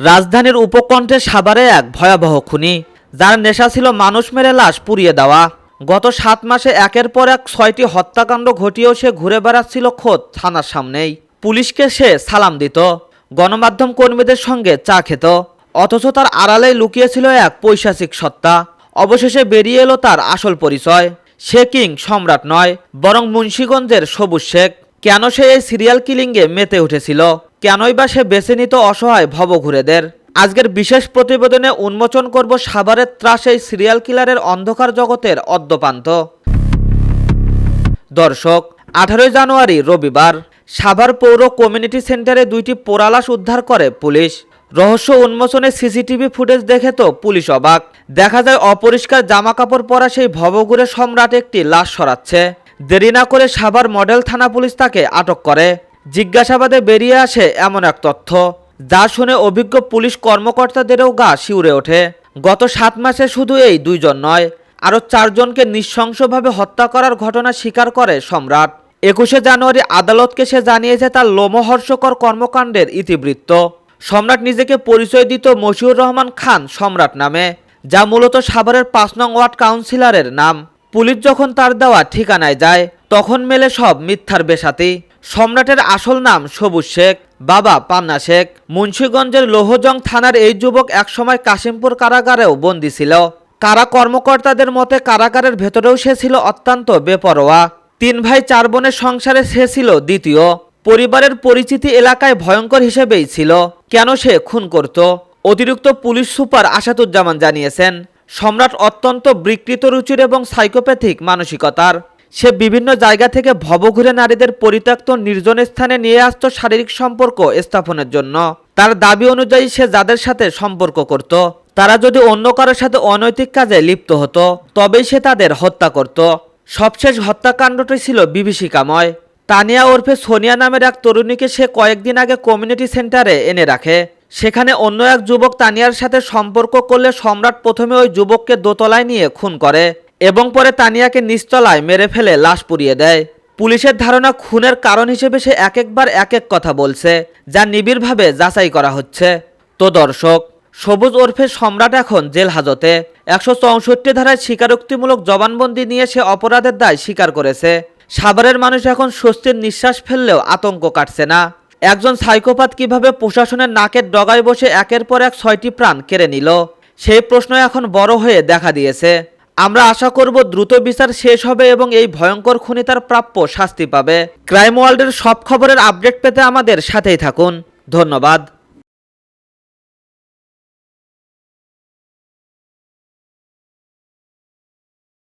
রাজধানীর উপকণ্ঠে সাভারে এক ভয়াবহ খুনি, যার নেশা ছিল মানুষ মেরে লাশ পুড়িয়ে দেওয়া। গত সাত মাসে একের পর এক ছয়টি হত্যাকাণ্ড ঘটিয়েও সে ঘুরে বেড়াচ্ছিল খোদ থানার সামনেই। পুলিশকে সে সালাম দিত, গণমাধ্যম কর্মীদের সঙ্গে চা খেত, অথচ তার আড়ালে লুকিয়েছিল এক পৈশাচিক সত্তা। অবশেষে বেরিয়ে এলো তার আসল পরিচয়। সে কিং সম্রাট নয়, বরং মুন্সীগঞ্জের সবুজ শেখ। কেন সে এই সিরিয়াল কিলিংয়ে মেতে উঠেছিল? কেনই বা সে বেছে নিত অসহায় ভবঘুরেদের? আজকের বিশেষ প্রতিবেদনে উন্মোচন করব সাভারের ত্রাস এই সিরিয়াল কিলারের অন্ধকার জগতের অদ্যপান্ত। দর্শক, আঠারোই জানুয়ারি, রবিবার। সাভার পৌর কমিউনিটি সেন্টারে দুইটি পোড়ালাশ উদ্ধার করে পুলিশ। রহস্য উন্মোচনে সিসিটিভি ফুটেজ দেখে তো পুলিশ অবাক। দেখা যায় অপরিষ্কার জামা কাপড় পরা সেই ভবঘুরে সম্রাট একটি লাশ সরাচ্ছে। দেরি না করে সাভার মডেল থানা পুলিশ তাকে আটক করে। জিজ্ঞাসাবাদে বেরিয়ে আসে এমন এক তথ্য, যা শুনে অভিজ্ঞ পুলিশ কর্মকর্তাদেরও গা শিউরে ওঠে। গত সাত মাসে শুধু এই দুইজন নয়, আরও চারজনকে নৃশংসভাবে হত্যা করার ঘটনা স্বীকার করে সম্রাট। একুশে জানুয়ারি আদালতকে সে জানিয়েছে তার লোমহর্ষকর কর্মকাণ্ডের ইতিবৃত্ত। সম্রাট নিজেকে পরিচয় দিত মশিউর রহমান খান সম্রাট নামে, যা মূলত সাভারের পাঁচ নং ওয়ার্ড কাউন্সিলরের নাম। পুলিশ যখন তার দেওয়া ঠিকানায় যায়, তখন মেলে সব মিথ্যার বেসাতি। সম্রাটের আসল নাম সবুজ শেখ, বাবা পান্না শেখ। মুন্সীগঞ্জের লোহজং থানার এই যুবক একসময় কাশিমপুর কারাগারেও বন্দী ছিল। কারা কর্মকর্তাদের মতে কারাগারের ভেতরেও সে ছিল অত্যন্ত বেপরোয়া। তিন ভাই চার বোনের সংসারে সে ছিল দ্বিতীয়। পরিবারের পরিচিতি এলাকায় ভয়ঙ্কর হিসেবেই ছিল। কেন সে খুন করত? অতিরিক্ত পুলিশ সুপার আসাদুজ্জামান জানিয়েছেন, সম্রাট অত্যন্ত বিকৃত রুচির এবং সাইকোপ্যাথিক মানসিকতার। সে বিভিন্ন জায়গা থেকে ভবঘুরে নারীদের পরিত্যক্ত নির্জন স্থানে নিয়ে আসত শারীরিক সম্পর্ক স্থাপনের জন্য। তার দাবি অনুযায়ী সে যাদের সাথে সম্পর্ক করত, তারা যদি অন্য কারোর সাথে অনৈতিক কাজে লিপ্ত হতো, তবেই সে তাদের হত্যা করত। সবশেষ হত্যাকাণ্ডটি ছিল বিভীষিকাময়। তানিয়া ওরফে সোনিয়া নামের এক তরুণীকে সে কয়েকদিন আগে কমিউনিটি সেন্টারে এনে রাখে। সেখানে অন্য এক যুবক তানিয়ার সাথে সম্পর্ক করলে সম্রাট প্রথমে ওই যুবককে দোতলায় নিয়ে খুন করে। এবং পরে তানিয়াকে নিচতলায় মেরে ফেলে লাশ পুড়িয়ে দেয়। পুলিশের ধারণা খুনের কারণ হিসেবে সে এক একবার এক এক কথা বলছে, যা নিবিড়ভাবে যাচাই করা হচ্ছে। তো দর্শক, সবুজ ওরফে সম্রাট এখন জেল হাজতে। একশো চৌষট্টি ধারায় স্বীকারোক্তিমূলক জবানবন্দি নিয়ে সে অপরাধের দায় স্বীকার করেছে। সাভারের মানুষ এখন স্বস্তির নিঃশ্বাস ফেললেও আতঙ্ক কাটছে না। একজন সাইকোপাত কীভাবে প্রশাসনের নাকের ডগায় বসে একের পর এক ছয়টি প্রাণ কেড়ে নিল, সেই প্রশ্ন এখন বড় হয়ে দেখা দিয়েছে। আমরা আশা করব দ্রুত বিচার শেষ হবে এবং এই ভয়ঙ্কর খুনি তার প্রাপ্য শাস্তি পাবে। ক্রাইম ওয়ার্ল্ডের সব খবরের আপডেট পেতে আমাদের সাথেই থাকুন। ধন্যবাদ।